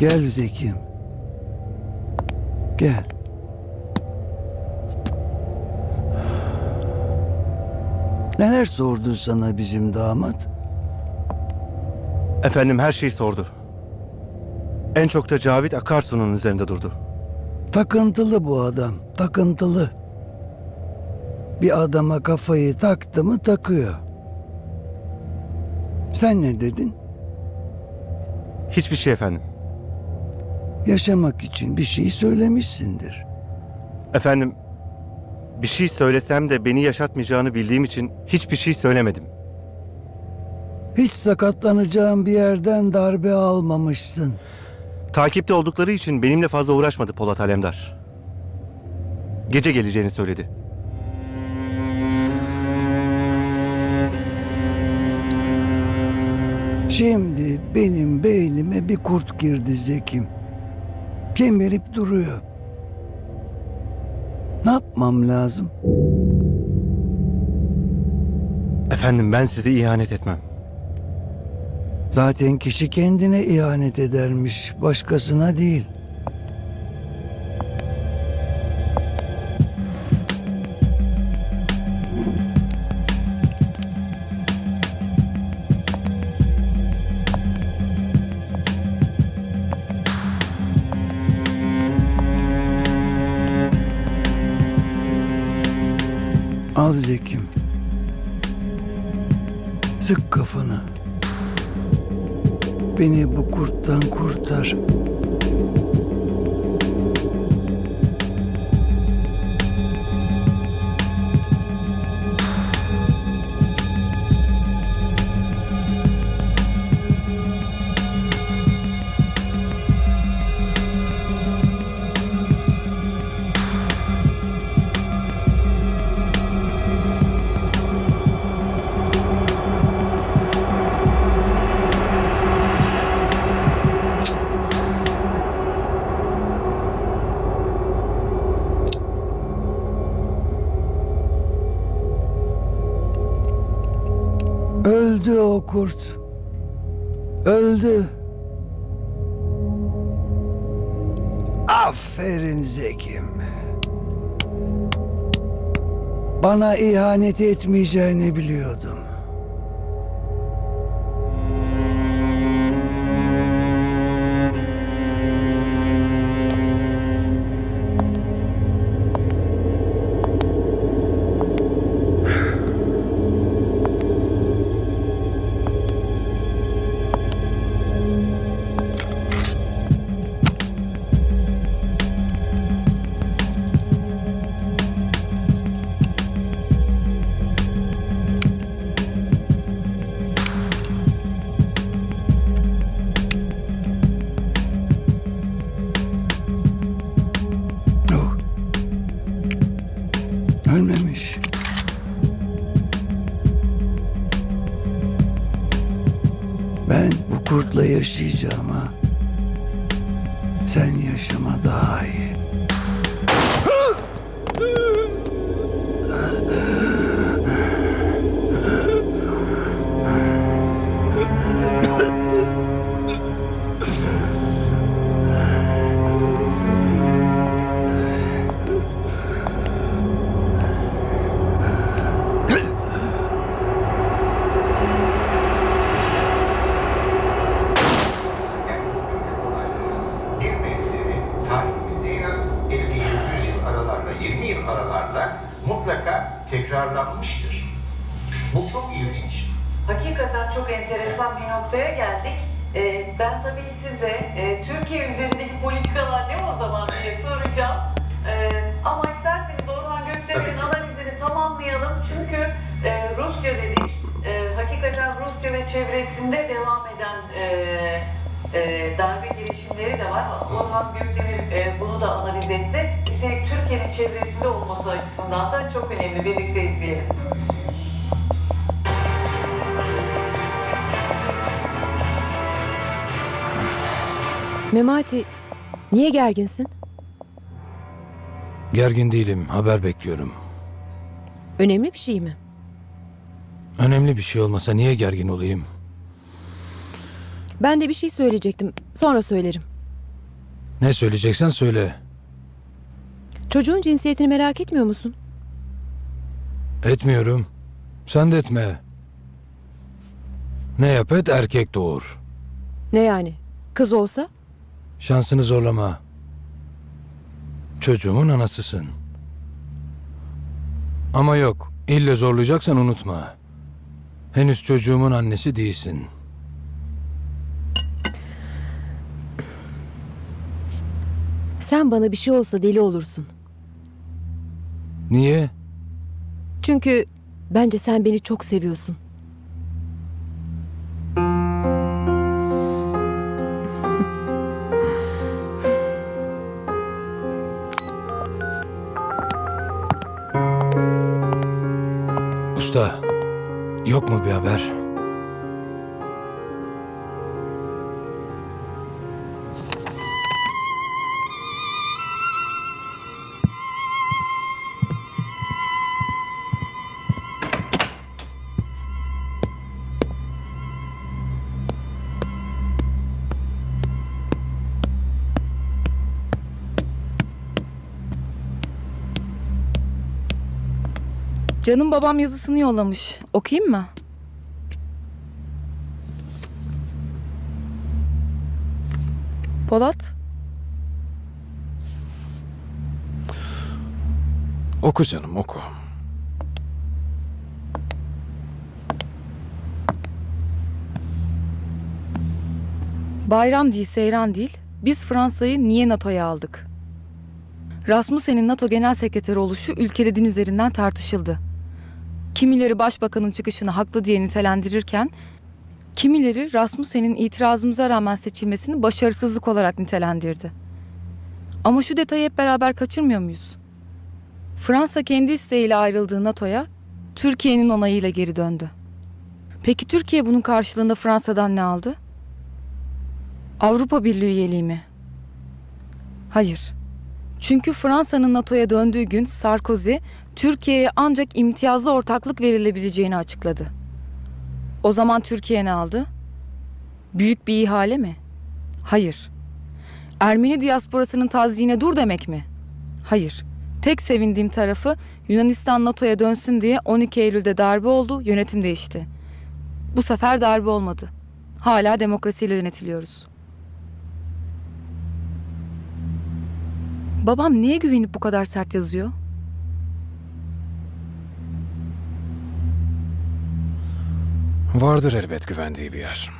Gel Zekim. Gel. Neler sordu sana bizim damat? Efendim her şeyi sordu. En çok da Cavit Akarsu'nun üzerinde durdu. Takıntılı bu adam, takıntılı. Bir adama kafayı taktı mı takıyor. Sen ne dedin? Hiçbir şey efendim. Yaşamak için bir şey söylemişsindir. Efendim bir şey söylesem de beni yaşatmayacağını bildiğim için hiçbir şey söylemedim. Hiç sakatlanacağın bir yerden darbe almamışsın. Takipte oldukları için benimle fazla uğraşmadı Polat Alemdar. Gece geleceğini söyledi. Şimdi benim beynime bir kurt girdi Zekim. Kemirip duruyor. Ne yapmam lazım? Efendim ben size ihanet etmem. Zaten kişi kendine ihanet edermiş, başkasına değil. Al Zekim. Sık kafanı. Beni bu kurttan kurtar. Öldü o kurt. Öldü. Aferin Zekim. Bana ihanet etmeyeceğini biliyordum. Kurtla yaşayacağım ha. Sen yaşama daha iyi. Mutlaka tekrarlanmıştır. Bu çok ilginç. Hakikaten çok enteresan bir noktaya geldik. Ee, ben tabii size e, Türkiye üzerindeki politikalar ne o zaman diye soracağım. Ee, ama isterseniz Orhan ki. analizini tamamlayalım. Çünkü e, Rusya dedik. E, hakikaten Rusya ve çevresinde devam eden e, e, darbe girişimleri de var. Orhan Gökdemir e, bunu çevresinde olması açısından da çok önemli. Birlikte izleyelim. Memati, niye gerginsin? Gergin değilim, haber bekliyorum. Önemli bir şey mi? Önemli bir şey olmasa niye gergin olayım? Ben de bir şey söyleyecektim. Sonra söylerim. Ne söyleyeceksen söyle. Çocuğun cinsiyetini merak etmiyor musun? Etmiyorum. Sen de etme. Ne yap et erkek doğur. Ne yani? Kız olsa? Şansını zorlama. Çocuğumun anasısın. Ama yok, ille zorlayacaksan unutma. Henüz çocuğumun annesi değilsin. Sen bana bir şey olsa deli olursun. Niye? Çünkü bence sen beni çok seviyorsun. Usta, yok mu bir haber? Canım babam yazısını yollamış. Okuyayım mı? Polat, Oku canım oku. bayram değil, seyran değil. Biz Fransa'yı niye NATO'ya aldık? Rasmussen'in NATO Genel Sekreteri oluşu ülkede din üzerinden tartışıldı. Kimileri başbakanın çıkışını haklı diye nitelendirirken, kimileri Rasmussen'in itirazımıza rağmen seçilmesini başarısızlık olarak nitelendirdi. Ama şu detayı hep beraber kaçırmıyor muyuz? Fransa kendi isteğiyle ayrıldığı NATO'ya Türkiye'nin onayıyla geri döndü. Peki Türkiye bunun karşılığında Fransa'dan ne aldı? Avrupa Birliği üyeliği mi? Hayır. Çünkü Fransa'nın NATO'ya döndüğü gün Sarkozy, Türkiye'ye ancak imtiyazlı ortaklık verilebileceğini açıkladı. O zaman Türkiye ne aldı? Büyük bir ihale mi? Hayır. Ermeni diasporasının tazyiğine dur demek mi? Hayır. Tek sevindiğim tarafı Yunanistan NATO'ya dönsün diye 12 Eylül'de darbe oldu, yönetim değişti. Bu sefer darbe olmadı. Hala demokrasiyle yönetiliyoruz. Babam niye güvenip bu kadar sert yazıyor? Vardır elbet güvendiği bir yer.